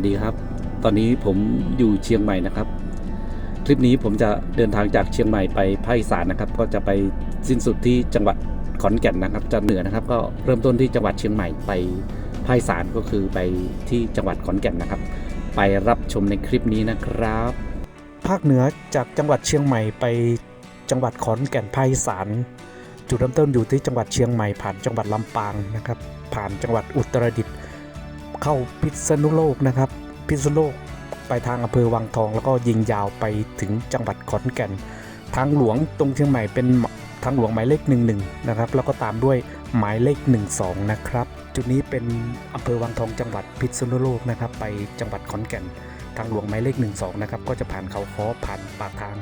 วัสดีครับ ตอนนี้ผมอยู่เชียงใหม่นะครับ คลิปนี้ผมจะเดินทางจากเชียงใหม่ไปภาคอีสานนะครับ ก็จะไปสิ้นสุดที่จังหวัดขอนแก่นนะครับจะเหนือนะครับ ก็เริ่มต้นที่จังหวัดเชียงใหม่ไปภาคอีสานก็คือไปที่จังหวัดขอนแก่นนะครับ ไปรับชมในคลิปนี้นะครับ ภาคเหนือจากจังหวัดเชียงใหม่ไปจังหวัดขอนแก่นภาคอีสานจุดเริ่มต้นอยู่ที่จังหวัดเชียงใหม่ผ่านจังหวัดลำปางนะครับ ผ่านจังหวัดอุตรดิตถ์ เข้าพิษณุโลกนะครับ พิษณุโลกไปทางอำเภอวังทอง แล้วก็ยิงยาวไปถึงจังหวัดขอนแก่น ทางหลวงตรงเชียงใหม่เป็นทางหลวงหมายเลข 11 นะครับ แล้วก็ตามด้วยหมายเลข 12 นะครับ จุดนี้เป็นอำเภอวังทองจังหวัดพิษณุโลกนะครับ ไปจังหวัดขอนแก่น ทางหลวงหมายเลข 12 นะครับ ก็จะผ่านเขาค้อผ่านปากทาง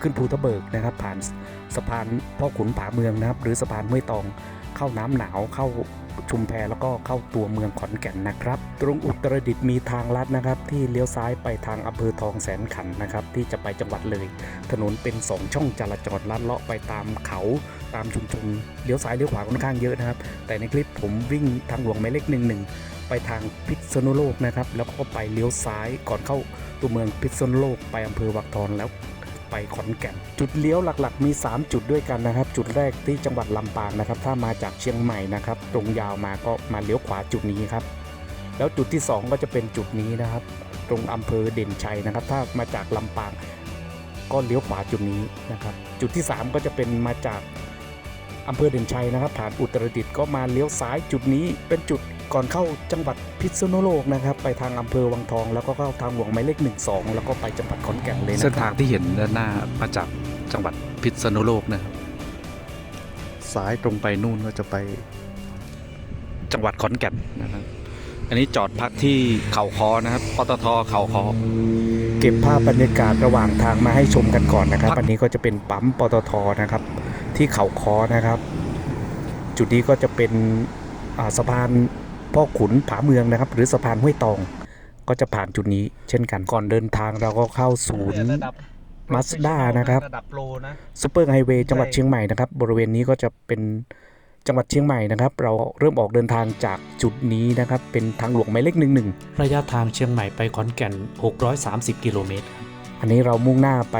ขึ้นภูทะเบิกนะครับ ผ่านสะพานพ่อขุนผาเมืองนะครับ หรือสะพานห้วยตอง เข้าน้ำหนาวเข้าชุมแพแล้วก็เข้าตัวเมืองขอนแก่นนะครับ ตรงอุตรดิตถ์มีทางลัดนะครับ ที่เลี้ยวซ้ายไปทางอำเภอทองแสนขันนะครับ ที่จะไปจังหวัดเลย ถนนเป็นสองช่องจราจรลัดเลาะไปตามเขาตามชุมชนเลี้ยวซ้ายเลี้ยวขวาค่อนข้างเยอะนะครับ แต่ในคลิปผมวิ่งทางหลวงหมายเลขหนึ่งหนึ่งไปทางพิษณุโลกนะครับ แล้วก็ไปเลี้ยวซ้ายก่อนเข้าตัวเมืองพิษณุโลกไปอำเภอวักทองแล้ว ไปขอนแก่น จุดเลี้ยวหลักๆ มี 3 จุดด้วยกันนะครับ จุดแรกที่จังหวัดลำปางนะครับ ถ้ามาจากเชียงใหม่นะครับ ตรงยาวมาก็มาเลี้ยวขวาจุดนี้ครับ แล้วจุดที่ 2 ก็จะเป็นจุดนี้นะครับ ตรงอำเภอเด่นชัยนะครับ ถ้ามาจากลำปางก็เลี้ยวขวาจุดนี้นะครับ จุดที่ 3 ก็จะเป็นมาจาก อำเภอเด่นชัยนะครับ ผ่านอุตรดิตถ์ก็มาเลี้ยวซ้ายจุดนี้เป็นจุดก่อนเข้าจังหวัดพิษณุโลกนะครับ ไปทางอำเภอวังทอง แล้วก็เข้าทางหลวงหมายเลข 12 แล้วก็ไปจังหวัดขอนแก่นเลยนะเส้นคทารังบที่เห็นด้านหน้ามาจากจังหวัดพิษณุโลกนะครับซ้ายตรงไปนู่นก็จะไปจังหวัดขอนแก่นนะครับ อันนี้จอดพักที่เขาคอนะครับปตทเขาคอ เก็บภาพบรรยากาศระหว่างทางมาให้ชมกันก่อนนะครับ อันนี้ก็จะเป็นปั๊มปตทนะครับ ที่เขาคอนะครับ จุดนี้ก็จะเป็นอ่าสะพานพ่อขุนผาเมืองนะครับ หรือสะพานห้วยตอง ก็จะผ่านจุดนี้ เช่นกันก่อนเดินทางเราก็เข้าศูนย์ Mazda นะครับระดับโปรนะซูเปอร์ไฮเวย์จังหวัดเชียงใหม่นะครับ บริเวณนี้ก็จะเป็นจังหวัดเชียงใหม่นะครับ เราเริ่มออกเดินทางจากจุดนี้นะครับ เป็นทางหลวงหมายเลขหนึ่งหนึ่งระยะทางเชียงใหม่ไปขอนแก่น 630 กิโลเมตร อันนี้เรามุ่งหน้าไป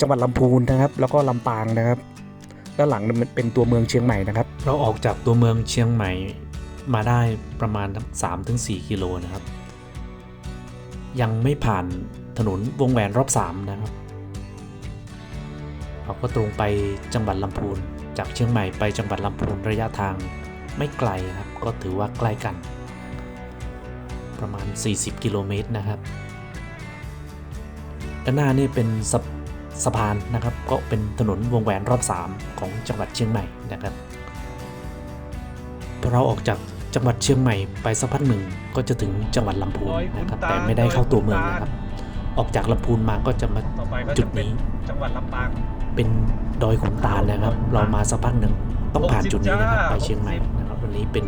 จังหวัดลำพูนนะครับ แล้วก็ลำปางนะครับ ด้านหลังมันเป็นตัวเมืองเชียงใหม่นะครับ เราออกจากตัวเมืองเชียงใหม่มาได้ประมาณ 3-4 กิโลนะครับ ยังไม่ผ่านถนนวงแหวนรอบ 3 นะครับเราก็ตรงไปจังหวัดลำพูน จากเชียงใหม่ไปจังหวัดลำพูนระยะทางไม่ไกลครับ ก็ถือว่าใกล้กัน ประมาณ 40 กิโลเมตรนะครับด้านหน้านี่เป็นสะ สะพานนะครับ ก็เป็นถนนวงแหวนรอบ 3 ของจังหวัดเชียงใหม่นะครับพอเราออกจากจังหวัดเชียงใหม่ไปสักพักหนึ่งก็จะถึงจังหวัดลำพูนนะครับ แต่ไม่ได้เข้าตัวเมืองนะครับ ออกจากลำพูนมาก็จะมาต่อไปก็จุจะดเป็นนี้จังหวัดลำปางเป็นดอยขุนตาลนะครับ เรามาสักพักหนึ่งต้องผ่านจุดนี้นะครับไปเชียงใหม่นะครับวันนี้เป็น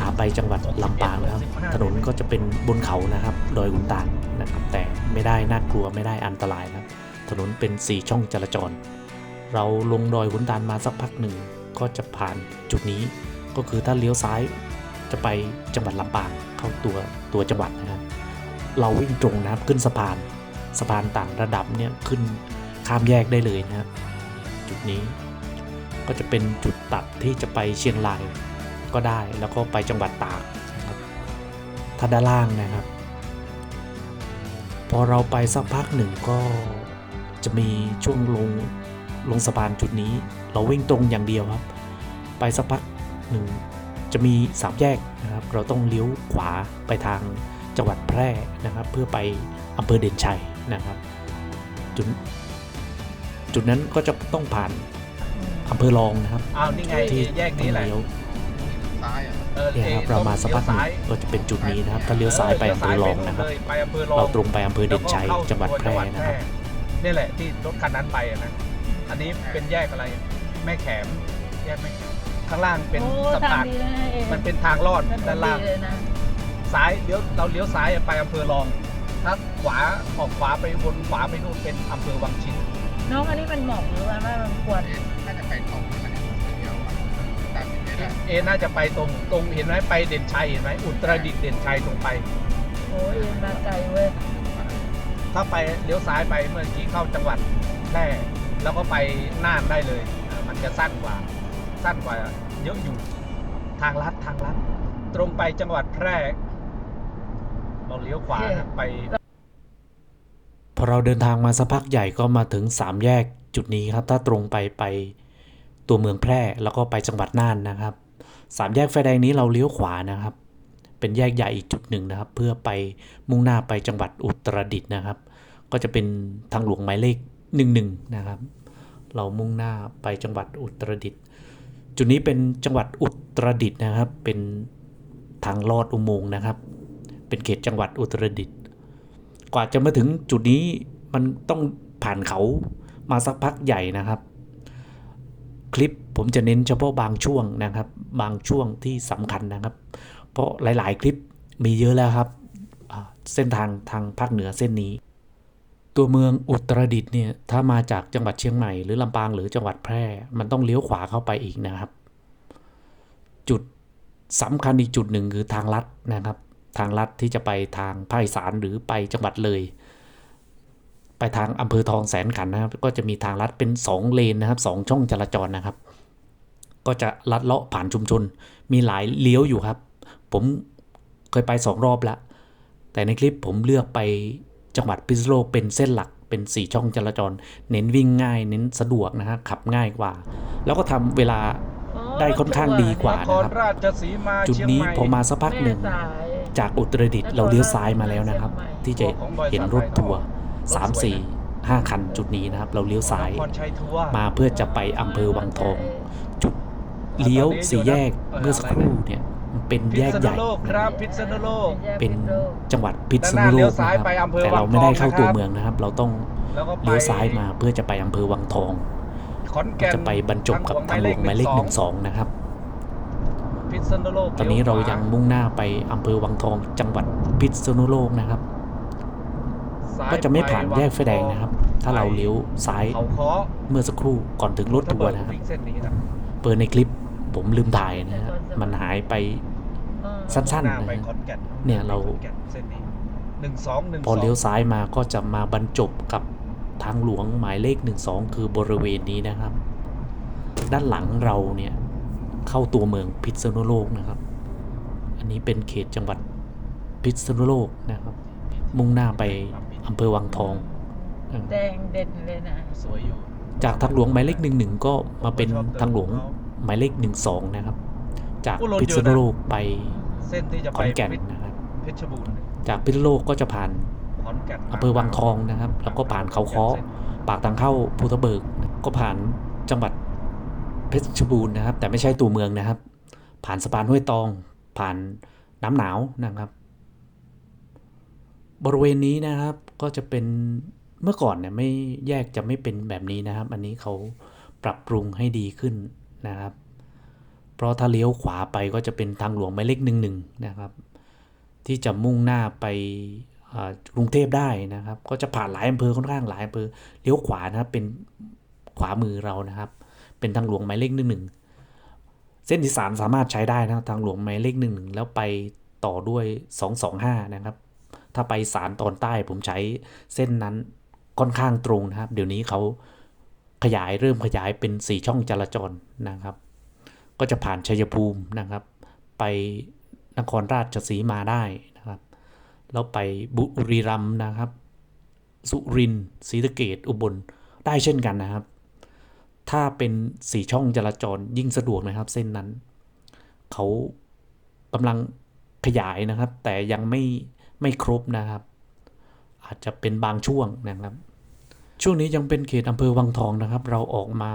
ขาไปจังหวัดลำปางนะครับ ถนนก็จะเป็นบนเขานะครับ ดอยขุนตาลนะครับ แต่ไม่ได้น่ากลัวไม่ได้อันตรายนะครับ ถนนเป็นสี่ช่องจราจร เราลงดอยขุนตาลมาสักพักหนึ่งก็จะผ่านจุดนี้ก็คือถ้าเลี้ยวซ้ายจะไปจังหวัดลำปางเข้าตัวตัวจังหวัดนะครับ เราวิ่งตรงนะครับขึ้นสะพานสะพานต่างระดับเนี่ยขึ้นข้ามแยกได้เลยนะครับจุดนี้ก็จะเป็นจุดตัดที่จะไปเชียงราย ก็ได้ แล้วก็ไปจังหวัดตากนะครับถ้าด้านล่างนะครับ พอเราไปสักพักหนึ่งก็จะมีช่วงลงลงสะพานจุดนี้ เราวิ่งตรงอย่างเดียวครับ ไปสักพักหนึ่งจะมีสามแยกนะครับ เราต้องเลี้ยวขวาไปทางจังหวัดแพร่นะครับ เพื่อไปอำเภอเด่นชัยนะครับจุดจุดนั้นก็จะต้องผ่านอำเภอรองนะครับอ้าวนี่ไงที่แยกนี้แหละ ต้องเลี้ยวออเนี่ยครับเรามาสักพักหนึ่งก็จะเป็นจุดนี้นะครับถ้าเลี้ยวซ้ายไปอำเภอรองนะครับไปอำเภอรองเราตรงไปอำเภอเด่นชัยแล้วก็เข้าจังหวัดแพร่นะครับนี่แหละที่รถคันนั้นไปอะนะ อันนี้เป็นแยกอะไร แม่แขมแยกแม่แขมข้างล่างเป็นโอ้สะพานทงดีะเองมันเป็นทางลอดด้านล่างเลยนะซ้ายเลี้ยวเราเลี้ยวซ้ายไปอำเภอรอง ถ้าขวาออกขวาไปวนขวาไปนู่นเป็นอำเภอวังชิ้นน้องอันนี้มันหมอกหรือว่ามันควร เอน่าจะไปตรงตรงเห็นไหมไปเด่นชัยเห็นไหมอุตรดิตถ์เด่นชัยตรงไป โอ้ยมาไกลเว้ยถ้าไปเลี้ยวซ้ายไปเมื่อกี้เข้าจังหวัดแพร่แล้วก็ไปน่านได้เลยอ่ามันจะสั้นกว่า สั้นกว่าเยอะอยู่ทางลัดทางลัด ตรงไปจังหวัดแพร่เราเลี้ยวขวานะไป พอเราเดินทางมาสักพักใหญ่ก็มาถึงสามแยกจุดนี้ครับ ถ้าตรงไปไป ตัวเมืองแพร่แล้วก็ไปจังหวัดน่านนะครับสามแยกไฟแดงนี้เราเลี้ยวขวานะครับ เป็นแยกใหญ่อีกจุดหนึ่งนะครับ เพื่อไปมุ่งหน้าไปจังหวัดอุตรดิตถ์นะครับ ก็จะเป็นทางหลวงหมายเลขหนึ่งหนึ่งนะครับ เรามุ่งหน้าไปจังหวัดอุตรดิตถ์จุดนี้เป็นจังหวัดอุตรดิตถ์นะครับ เป็นทางลอดอุโมงค์นะครับ เป็นเขตจังหวัดอุตรดิตถ์กว่าจะมาถึงจุดนี้มันต้องผ่านเขามาสักพักใหญ่นะครับ คลิปผมจะเน้นเฉพาะบางช่วงนะครับ บางช่วงที่สำคัญนะครับ เพราะหลาย ๆ คลิปมีเยอะแล้วครับ เส้นทางทางภาคเหนือเส้นนี้ ตัวเมืองอุตรดิตถ์เนี่ยถ้ามาจากจังหวัดเชียงใหม่หรือลำปางหรือจังหวัดแพร่ มันต้องเลี้ยวขวาเข้าไปอีกนะครับ จุดสำคัญอีกจุดหนึ่งคือทางลัดนะครับ ทางลัดที่จะไปทางภาคอีสานหรือไปจังหวัดเลย ไปทางอำเภอทองแสนขันธ์นะครับ ก็จะมีทางลัดเป็น 2 เลนนะครับสองช่องจราจรนะครับ ก็จะลัดเลาะผ่านชุมชน มีหลายเลี้ยวอยู่ครับ ผมเคยไปสองรอบแล้วแต่ในคลิปผมเลือกไปจังหวัดพิษณุโลกเป็นเส้นหลักเป็น 4 ช่องจราจร เน้นวิ่งง่าย เน้นสะดวกนะฮะขับง่ายกว่า แล้วก็ทำเวลาได้ค่อนข้างดีกว่านครราชสีมาจุดนี้เชียงใหม่พอมาสักพักหนึ่งแม่สายจากอุตรดิตถ์เราเลี้ยวซ้ายมาแล้วนะครับ ที่จะเห็นรถทัวร์ สามสี่ห้าคันจุดนี้นะครับ เราเลี้ยวซ้ายนครชัยทัวร์มาเพื่อจะไปอำเภอวังทอง จุดเลี้ยวสี่แยกเมื่อสักครู่เนี่ยมันเป็นพิแยกษใหณุญ่โลกครับพิษณุโลกเป็นจังหวัดพิษณุด้านหน้าโลเลี้ยวกซ้ายนะครับไปอำเภอแต่เราวังทองไม่ได้เข้าตัวนะครับเมืองนะครับ เราต้องแล้วก็ไปเลี้ยวซ้ายมาเพื่อจะไปอำเภอวังทองขอนก็แก่นจะไปบรรจบกับทางหลวงหมายเลขหนึ่งสองนะครับพิษณุโลกตอนนี้เรายังมุ่งหน้าไปอำเภอวังทองจังหวัดพิษณุโลกนะครับซ้ย ก็จะไม่ผ่านแยกไฟแดงนะครับ ถ้าเราเลี้ยวซ้ายเมื่อสักครู่ก่อนถึงรถทัวร์นะครับเปิดในคลิปผมลืมถ่ายนะฮะมันหายไปสั้นๆนะเนี่ยเราขอนแก่นเส้นนี้หนึ่งสองพอเลี้ยวซ้ายมาก็จะมาบรรจบกับทางหลวงหมายเลข 12 คือบริเวณนี้นะครับ ด้านหลังเราเนี่ยเข้าตัวเมืองพิษณุโลกนะครับ อันนี้เป็นเขตจังหวัดพิษณุโลกนะครับ มุ่งหน้าไป อำเภอวังทองเออแดงเด่นเลยนะ สวยอยู่ จากทางหลวงหมายเลขหนึ่งหนึ่งก็มาเป็นทางหลวงหมายเลขหนึ่งสองนะครับ จากพิษณุโลกไปเส้นที่จะขไปอนแก่นเพชรนะครับ เพชรบูรณ์จากพิษณุโลกก็จะผ่านขอนแก่นอำเภอวังทองนะครับ แล้วก็ผ่านเขาค้อปากทางเข้าภูทะเบิก ก็ผ่านจังหวัดเพชรบูรณ์นะครับ แต่ไม่ใช่ตัวเมืองนะครับ ผ่านสะพานห้วยตอง ผ่านน้ำหนาวนะครับ บริเวณนี้นะครับ ก็จะเป็นเมื่อก่อนเนี่ยไม่แยกจะไม่เป็นแบบนี้นะครับ อันนี้เขาปรับปรุงให้ดีขึ้นนะครับ เพราะถ้าเลี้ยวขวาไปก็จะเป็นทางหลวงหมายเลขหนึ่งหนึ่งนะครับ ที่จะมุ่งหน้าไปอ่ากรุงเทพได้นะครับ ก็จะผ่านหลายอำเภอค่อนข้างหลายอำเภอเลี้ยวขวานะครับเป็นขวามือเรานะครับ เป็นทางหลวงหมายเลขหนึ่งหนึ่งเส้นที่สามสามารถใช้ได้นะครับทางหลวงหมายเลขหนึ่งหนึ่งแล้วไปต่อด้วยสองสองห้านะครับ ถ้าไปสารตอนใต้ผมใช้เส้นนั้นค่อนข้างตรงนะครับ เดี๋ยวนี้เขาขยายเริ่มขยายเป็นสี่ช่องจราจรนะครับ ก็จะผ่านชัยภูมินะครับ ไปนครราชสีมาได้นะครับ แล้วไปบุรีรัมย์นะครับ สุรินทร์ศรีสะเกดอุบลได้เช่นกันนะครับ ถ้าเป็นสี่ช่องจราจรยิ่งสะดวกนะครับ เส้นนั้น เขากำลังขยายนะครับ แต่ยังไม่ ไม่ครบนะครับ อาจจะเป็นบางช่วงนะครับ ช่วงนี้ยังเป็นเขตอำเภอวังทองนะครับ เราออกมา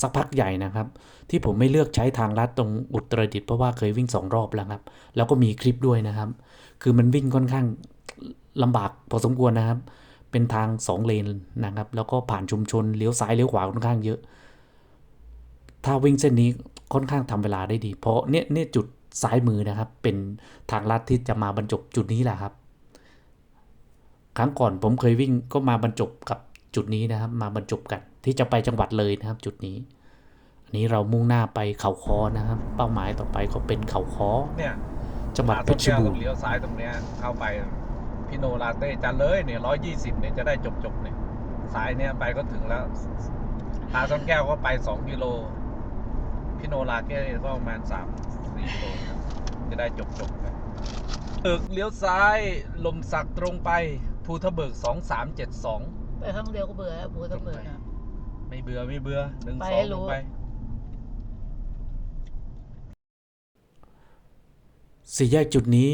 สักพักใหญ่นะครับ ที่ผมไม่เลือกใช้ทางลัดตรงอุตรดิตถ์เพราะว่าเคยวิ่งสองรอบแล้วครับ แล้วก็มีคลิปด้วยนะครับ คือมันวิ่งค่อนข้างลำบากพอสมควรนะครับ เป็นทางสองเลนนะครับ แล้วก็ผ่านชุมชนเลี้ยวซ้ายเลี้ยวขวาค่อนข้างเยอะ ถ้าวิ่งเส้นนี้ค่อนข้างทำเวลาได้ดี เพราะเนี่ยเนี่ยจุดซ้ายมือนะครับ เป็นทางลัดที่จะมาบรรจบจุดนี้แหละครับ ครั้งก่อนผมเคยวิ่งก็มาบรรจบกับจุดนี้นะครับ มาบรรจบกันที่จะไปจังหวัดเลยนะครับ จุดนี้ อันนี้เรามุ่งหน้าไปเขาคอนะครับ เป้าหมายต่อไปก็เป็นเขาคอเนี่ยจังหวัดเพชรบูรณ์เลี้ยวซ้ายตรงเนี้ยเข้าไปพิโนลาเต้จะเลยเนี่ยร้อยยี่สิบเนี่ยจะได้จบจบๆเนี่ยสายเนี่ยไปก็ถึงแล้วตาซ่อนแก้วก็ไปสองกิโลพิโนลาเต้ก็ประมาณสามสี่กิโลครับจะได้จบจบๆกันเบิกเลี้ยวซ้ายลมสักตรงไป ภูทะเบิกสองสามเจ็ดสองไปข้างเดียวก็เบื่อแล้วบัวต้องเบื่อนะ ไม่เบื่อไม่เบื่อหนึ่งไปสอให้งรู้ ลงไป สี่แยกจุดนี้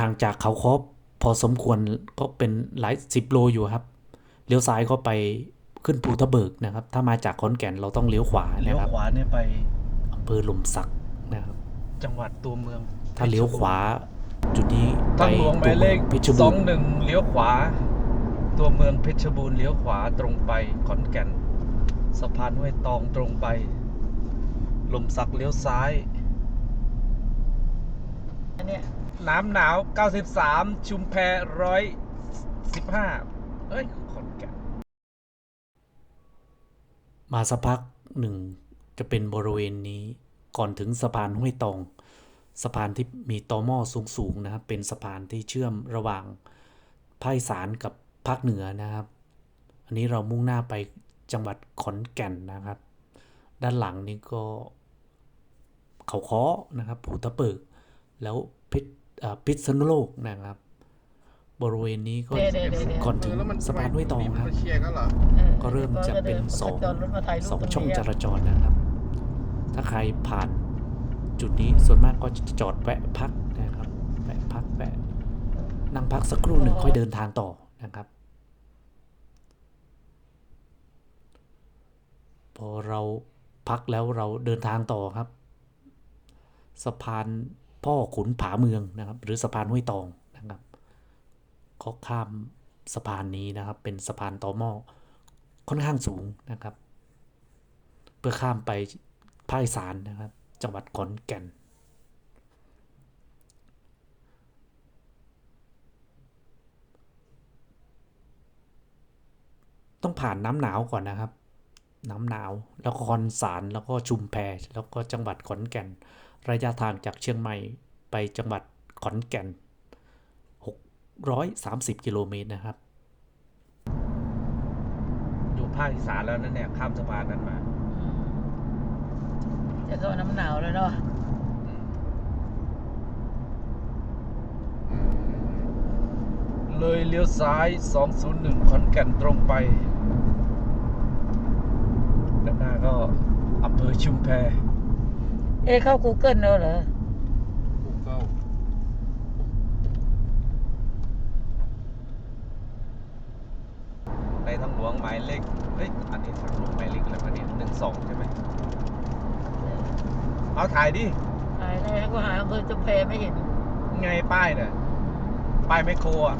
ห่างจากเขาคอบพอสมควรก็เป็นหลายสิบโลอยู่ครับเลี้ยวซ้ายก็ไปขึ้นภูทะเบิกนะครับ ถ้ามาจากขอนแก่นเราต้องเลี้ยวขวาเลี้ยนะวครับขวาเนี่ยไปอำเภอหลมสักนะครับจังหวัดตัวเมืองถ้าเลี้ยวขวา จุดนี้ไปทางหลวงหมายเลขเพชรสบูองรณ์หนึ่งเลี้ยวขวา ตัวเมืองเพชรบูรณ์เลี้ยวขวาตรงไปขอนแก่น สะพานห้วยตองตรงไปลมสักเลี้ยวซ้ายอันเนี้ยน้ำหนาว 93 ชุมแพ115เอ้ยขอนแก่น มาสักพักหนึ่งจะเป็นบริเวณนี้ก่อนถึงสะพานห้วยตอง สะพานที่มีตอหม้อสูงๆนะครับ เป็นสะพานที่เชื่อมระหว่างภาคอีสานกับภาคเหนือนะครับ อันนี้เรามุ่งหน้าไปจังหวัดขอนแก่นนะครับ ด้านหลังนี้ก็เขาค้อนะครับภูทะเบิก แล้วพิษอ่าพิษณุโลกนะครับ บริเวณนี้ก็เดี๋ยวเดี๋ยวเดี๋ยวเดี๋ยวก่อนถึงสะพานห้วยตองครับเชียร์กันเหรอออก็เริ่มจะเป็นสองจอดรถมาถ่ายรูปสองตรงนี้ช่องจอะราจรนะครับ ถ้าใครผ่าน จุดนี้ส่วนมากก็จะจอดแวะพักนะครับแวะพักแวะนั่งพักสักครู่หนึ่งค่อยเดินทางต่อนะครับ พอเราพักแล้วเราเดินทางต่อครับ สะพานพ่อขุนผาเมืองนะครับ หรือสะพานห้วยตองนะครับก็ข้ามสะพานนี้นะครับ เป็นสะพานต่อหม้อค่อนข้างสูงนะครับ เพื่อข้ามไปภาคอีสานนะครับ จังหวัดขอนแก่น ต้องผ่านน้ำหนาวก่อนนะครับ น้ำหนาวแล้วก็คอนสารแล้วก็ชุมแพแล้วก็จังหวัดขอนแก่น ระยะทางจากเชียงใหม่ไปจังหวัดขอนแก่น 630 กิโลเมตรนะครับ อยู่ภาคอีสานแล้วนั่นเนี่ยข้ามสะพานนั้นมา จะเข้าน้ำหนาวแล้วเนาะเลยเลี้ยวซ้าย 201 ขอนแก่นตรงไป ด้านหน้าก็อำเภอชุมแพ เอ๊ะเข้า Google แล้วเหรอกูเกิลในทางหลวงหมายเลขเฮ้ย อันนี้ทางหลวงหมายเลขอะไรวะเนี่ยหนึ่งสองใช่ไหม เอาถ่ายดิ หายแล้วก็หาอำเภอจำแพไม่เห็นไงป้ายเนี่ยป้ายไมโครอะ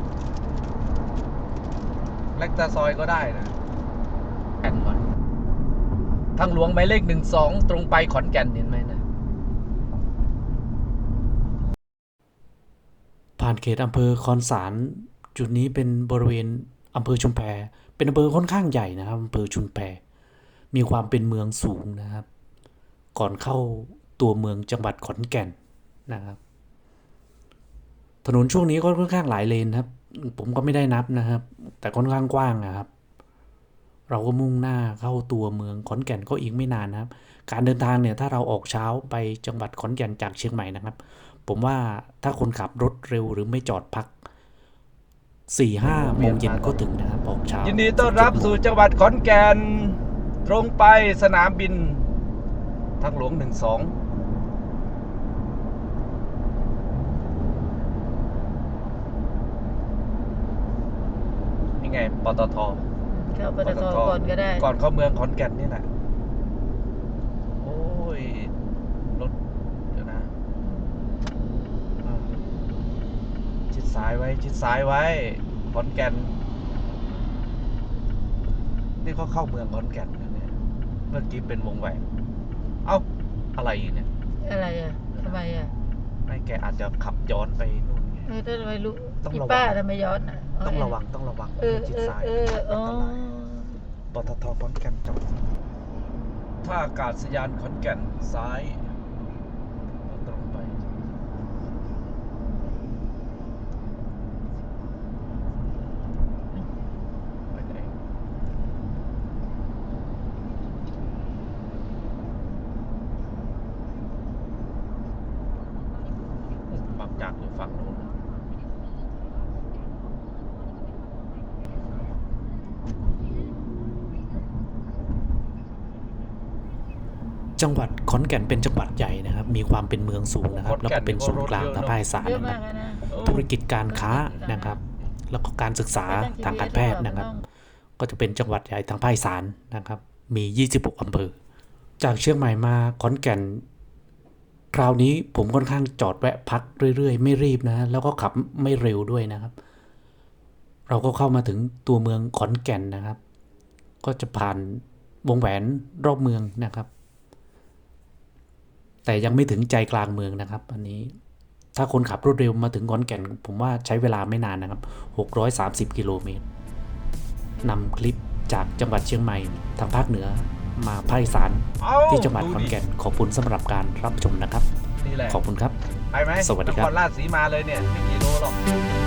เล็กตาซอยก็ได้นะแก่นก่อนทางหลวงหมายเลขหนึ่งสองตรงไปขอนแก่นเห็นไหมนะ ผ่านเขตอำเภอคอนสาร จุดนี้เป็นบริเวณอำเภอชุมแพเป็นอำเภอค่อนข้างใหญ่นะครับอำเภอชุมแพมีความเป็นเมืองสูงนะครับ ก่อนเข้า ตัวเมืองจังหวัดขอนแก่นนะครับถนนช่วงนี้ก็ค่อนข้างหลายเลนครับ ผมก็ไม่ได้นับนะครับ แต่ค่อนข้างกว้างนะครับ เราก็มุ่งหน้าเข้าตัวเมืองขอนแก่นก็อีกไม่นานนะครับ การเดินทางเนี่ยถ้าเราออกเช้าไปจังหวัดขอนแก่นจากเชียงใหม่นะครับ ผมว่าถ้าคนขับรถเร็วหรือไม่จอดพักสี่ห้าโมงเย็นก็ถึงนะครับออกเช้ายินดีต้อนรับสู่จังหวัดขอนแก่นตรงไปสนามบินทางหลวงหนึ่งสอง ไงปตทเข้าปตทก่อนก็ได้ ก่อนเข้าเมืองขอนแก่นนี่แหละโอ้ยรถเดี๋ยวนะอ่าชิดซ้ายไว้ชิดซ้ายไว้ขอนแก่นนี่เขาเข้าเมืองขอนแก่นนะเนี่ยเมื่อกี้เป็นวงแหวนเอ้าอะไรอีกเนี่ยอะไรอะทำไมอะไม่แกอาจจะขับย้อนไปนู่นไงเออทำไมรู้ต้องอีระวังป้าทำไมย้อนอะ ต้องระวังต้องระวังเออชิดเออซ้ายเอออ๋ออันตรายปตทขอนแก่นจอดท่าอากาศยานขอนแก่นซ้ายตรงไป ฝั่งนู้น จังหวัดขอนแก่นเป็นจังหวัดใหญ่นะครับ มีความเป็นเมืองสูงนะครับ แล้วก็เป็นศูนย์กลางทางภาคอีสานเยอะนะคมารับกเลยนะโอ้ธุรกิจการค้านะครับ แล้วก็การศึกษาทางการแพทย์นะครับ ก็จะเป็นจังหวัดใหญ่ทางภาคอีสานนะครับ มี 26อำเภอ จากเชียงใหม่มาขอนแก่น คราวนี้ผมค่อนข้างจอดแวะพักเรื่อยๆ ไม่รีบนะ แล้วก็ขับไม่เร็วด้วยนะครับ เราก็เข้ามาถึงตัวเมืองขอนแก่นนะครับ ก็จะผ่านวงแหวนรอบเมืองนะครับ แต่ยังไม่ถึงใจกลางเมืองนะครับ อันนี้ถ้าคนขับรถเร็วมาถึงขอนแก่น ผมว่าใช้เวลาไม่นานนะครับ 630 กิโลเมตรนำคลิปจากจังหวัดเชียงใหม่ ทางภาคเหนือมาภาคอีสานเอ้าที่จังหวัดขอนแก่นขอบคุณสำหรับการรับชมนะครับนี่แหละขอบคุณครับไปไหมสวัสดีครับนครราชสีมาเลยเนี่ยไม่กี่โลหรอก